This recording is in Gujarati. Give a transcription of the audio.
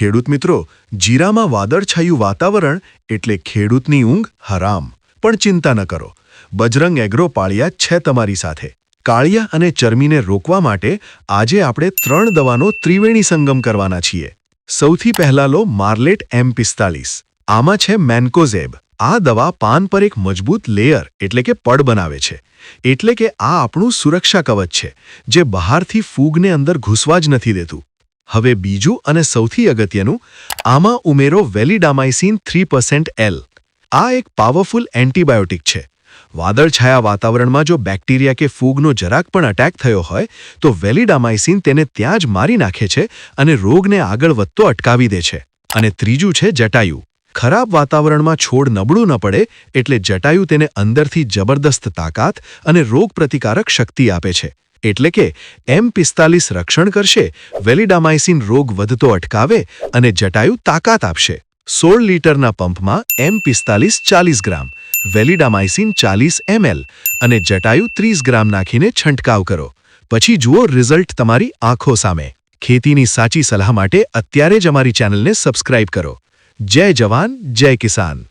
ખેડૂત મિત્રો, જીરામાં વાદળછાયું વાતાવરણ એટલે ખેડૂતની ઊંઘ હરામ. પણ ચિંતા ન કરો. બજરંગ એગ્રો પાળિયા છે તમારી સાથે. કાળિયા અને ચરમીને રોકવા માટે આજે આપણે ત્રણ દવાનો ત્રિવેણી સંગમ કરવાના છીએ. સૌથી પહેલા લો માર્લેટ એમ પિસ્તાલીસ. આમાં છે મેન્કોઝેબ આ દવા પાન પર એક મજબૂત લેયર એટલે કે પડ બનાવે છે. એટલે કે આ આપણું સુરક્ષા કવચ છે, જે બહારથી ફૂગને અંદર ઘૂસવા જ નથી દેતું. હવે બીજું અને સૌથી અગત્યનું, આમાં ઉમેરો વેલિડામાઇસિન થ્રી પર્સન્ટ એલ. આ એક પાવરફુલ એન્ટીબાયોટિક છે. વાદળછાયા વાતાવરણમાં જો બેક્ટેરિયા કે ફૂગનો જરાક પણ અટેક થયો હોય, તો વેલિડામાઇસિન તેને ત્યાં જ મારી નાખે છે અને રોગને આગળ વધતો અટકાવી દે છે. અને ત્રીજું છે જટાયુ. ખરાબ વાતાવરણમાં છોડ નબળું ન પડે એટલે જટાયુ તેને અંદરથી જબરદસ્ત તાકાત અને રોગપ્રતિકારક શક્તિ આપે છે. એટલે કે એમ પિસ્તાલીસ રક્ષણ કરશે, વેલિડામાઇસિન રોગ વધતો અટકાવે અને જટાયુ તાકાત આપશે. સોળ લીટરના પંપમાં એમ પિસ્તાલીસ ચાલીસ ગ્રામ, વેલિડામાઇસિન ચાલીસ એમએલ અને જટાયુ ત્રીસ ગ્રામ નાખીને છંટકાવ કરો. પછી જુઓ રિઝલ્ટ તમારી આંખો સામે. ખેતીની સાચી સલાહ માટે અત્યારે જ અમારી ચેનલને સબસ્ક્રાઇબ કરો. જય જવાન, જય કિસાન.